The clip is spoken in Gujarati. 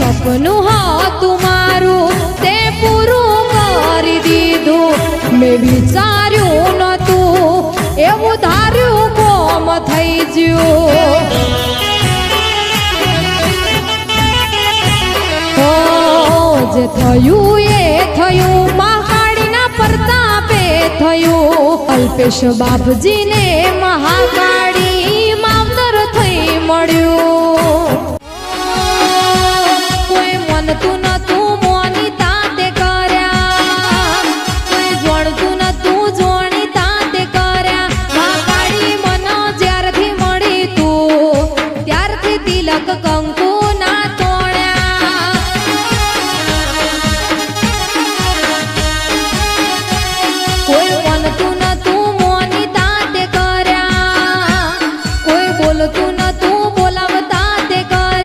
સપનું હતું મારું તે પૂરું કરી દીધું. મેં વિચાર્યું નતું એવું ધાર્યું કોમ થઈ ગયું. જે થયું એ થયું, મહાકાળીના પ્રતાપે થયું. અલ્પેશ બાપજીને મહાકાળી માવતર થઈ મળ્યું. solo